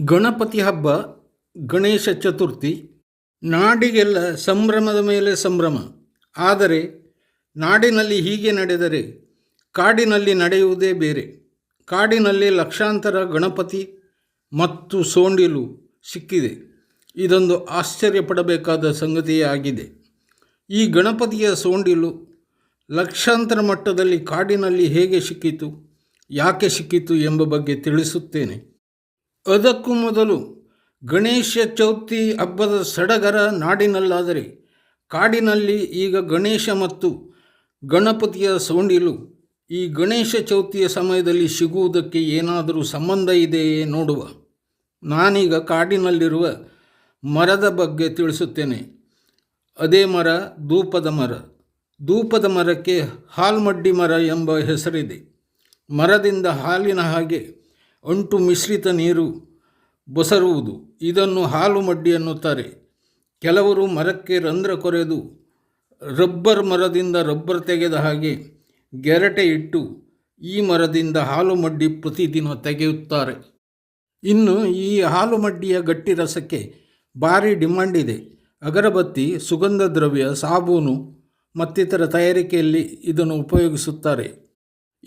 ಗಣಪತಿ ಹಬ್ಬ, ಗಣೇಶ ಚತುರ್ಥಿ, ನಾಡಿಗೆಲ್ಲ ಸಂಭ್ರಮದ ಮೇಲೆ ಸಂಭ್ರಮ. ಆದರೆ ನಾಡಿನಲ್ಲಿ ಹೀಗೆ ನಡೆದರೆ ಕಾಡಿನಲ್ಲಿ ನಡೆಯುವುದೇ ಬೇರೆ. ಕಾಡಿನಲ್ಲಿ ಲಕ್ಷಾಂತರ ಗಣಪತಿ ಮತ್ತು ಸೋಂಡಿಲು ಸಿಕ್ಕಿದೆ. ಇದೊಂದು ಆಶ್ಚರ್ಯಪಡಬೇಕಾದ ಸಂಗತಿಯೇ ಆಗಿದೆ. ಈ ಗಣಪತಿಯ ಸೋಂಡಿಲು ಲಕ್ಷಾಂತರ ಮಟ್ಟದಲ್ಲಿ ಕಾಡಿನಲ್ಲಿ ಹೇಗೆ ಸಿಕ್ಕಿತು, ಯಾಕೆ ಸಿಕ್ಕಿತು ಎಂಬ ಬಗ್ಗೆ ತಿಳಿಸುತ್ತೇನೆ. ಅದಕ್ಕೂ ಮೊದಲು ಗಣೇಶ ಚೌತಿ ಹಬ್ಬದ ಸಡಗರ ನಾಡಿನಲ್ಲಾದರೆ ಕಾಡಿನಲ್ಲಿ ಈಗ ಗಣೇಶ ಮತ್ತು ಗಣಪತಿಯ ಸೋಂಡಿಲು ಈ ಗಣೇಶ ಚೌತಿಯ ಸಮಯದಲ್ಲಿ ಸಿಗುವುದಕ್ಕೆ ಏನಾದರೂ ಸಂಬಂಧ ಇದೆಯೇ ನೋಡುವ. ನಾನೀಗ ಕಾಡಿನಲ್ಲಿರುವ ಮರದ ಬಗ್ಗೆ ತಿಳಿಸುತ್ತೇನೆ. ಅದೇ ಮರ ಧೂಪದ ಮರ. ಧೂಪದ ಮರಕ್ಕೆ ಹಾಲ್ಮಡ್ಡಿ ಮರ ಎಂಬ ಹೆಸರಿದೆ. ಮರದಿಂದ ಹಾಲಿನ ಹಾಗೆ ಅಂಟು ಮಿಶ್ರಿತ ನೀರು ಬಸರುವುದು. ಇದನ್ನು ಹಾಲು ಮಡ್ಡಿ ಎನ್ನುತ್ತಾರೆ. ಕೆಲವರು ಮರಕ್ಕೆ ರಂಧ್ರ ಕೊರೆದು ರಬ್ಬರ್ ಮರದಿಂದ ರಬ್ಬರ್ ತೆಗೆದ ಹಾಗೆ ಗೆರಟೆ ಇಟ್ಟು ಈ ಮರದಿಂದ ಹಾಲು ಮಡ್ಡಿ ಪ್ರತಿದಿನ ತೆಗೆಯುತ್ತಾರೆ. ಇನ್ನು ಈ ಹಾಲು ಮಡ್ಡಿಯ ಗಟ್ಟಿ ರಸಕ್ಕೆ ಭಾರಿ ಡಿಮಾಂಡ್ ಇದೆ. ಅಗರಬತ್ತಿ, ಸುಗಂಧ ದ್ರವ್ಯ, ಸಾಬೂನು ಮತ್ತಿತರ ತಯಾರಿಕೆಯಲ್ಲಿ ಇದನ್ನು ಉಪಯೋಗಿಸುತ್ತಾರೆ.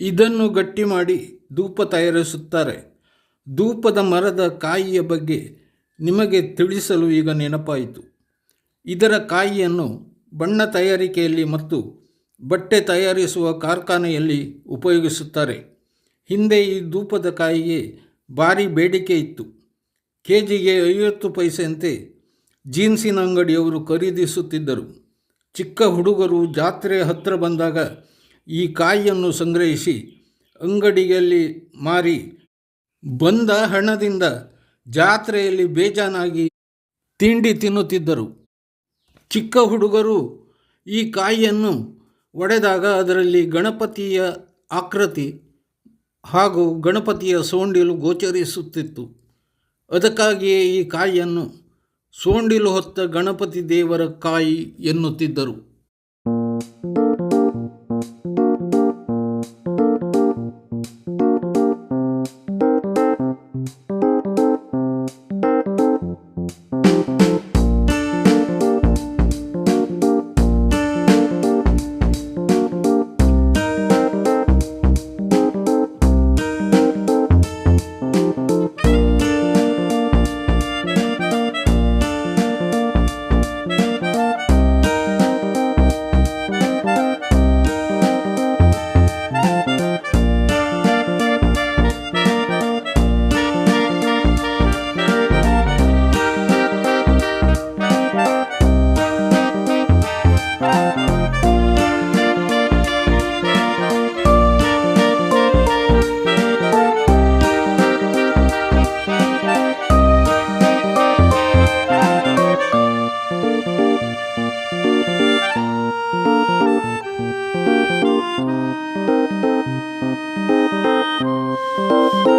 ಇದನ್ನು ಗಟ್ಟಿ ಮಾಡಿ ಧೂಪ ತಯಾರಿಸುತ್ತಾರೆ. ಧೂಪದ ಮರದ ಕಾಯಿಯ ಬಗ್ಗೆ ನಿಮಗೆ ತಿಳಿಸಲು ಈಗ ನೆನಪಾಯಿತು. ಇದರ ಕಾಯಿಯನ್ನು ಬಣ್ಣ ತಯಾರಿಕೆಯಲ್ಲಿ ಮತ್ತು ಬಟ್ಟೆ ತಯಾರಿಸುವ ಕಾರ್ಖಾನೆಯಲ್ಲಿ ಉಪಯೋಗಿಸುತ್ತಾರೆ. ಹಿಂದೆ ಈ ಧೂಪದ ಕಾಯಿಗೆ ಭಾರಿ ಬೇಡಿಕೆ ಇತ್ತು. ಕೆ ಜಿಗೆ ಐವತ್ತು ಪೈಸೆಯಂತೆ ಜೀನ್ಸಿನ ಅಂಗಡಿಯವರು ಖರೀದಿಸುತ್ತಿದ್ದರು. ಚಿಕ್ಕ ಹುಡುಗರು ಜಾತ್ರೆ ಹತ್ತಿರ ಬಂದಾಗ ಈ ಕಾಯಿಯನ್ನು ಸಂಗ್ರಹಿಸಿ ಅಂಗಡಿಯಲ್ಲಿ ಮಾರಿ ಬಂದ ಹಣದಿಂದ ಜಾತ್ರೆಯಲ್ಲಿ ಬೇಜಾನಾಗಿ ತಿಂಡಿ ತಿನ್ನುತ್ತಿದ್ದರು. ಚಿಕ್ಕ ಹುಡುಗರು ಈ ಕಾಯಿಯನ್ನು ಒಡೆದಾಗ ಅದರಲ್ಲಿ ಗಣಪತಿಯ ಆಕೃತಿ ಹಾಗೂ ಗಣಪತಿಯ ಸೋಂಡಿಲು ಗೋಚರಿಸುತ್ತಿತ್ತು. ಅದಕ್ಕಾಗಿಯೇ ಈ ಕಾಯಿಯನ್ನು ಸೋಂಡಿಲು ಹೊತ್ತ ಗಣಪತಿ ದೇವರ ಕಾಯಿ ಎನ್ನುತ್ತಿದ್ದರು.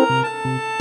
Música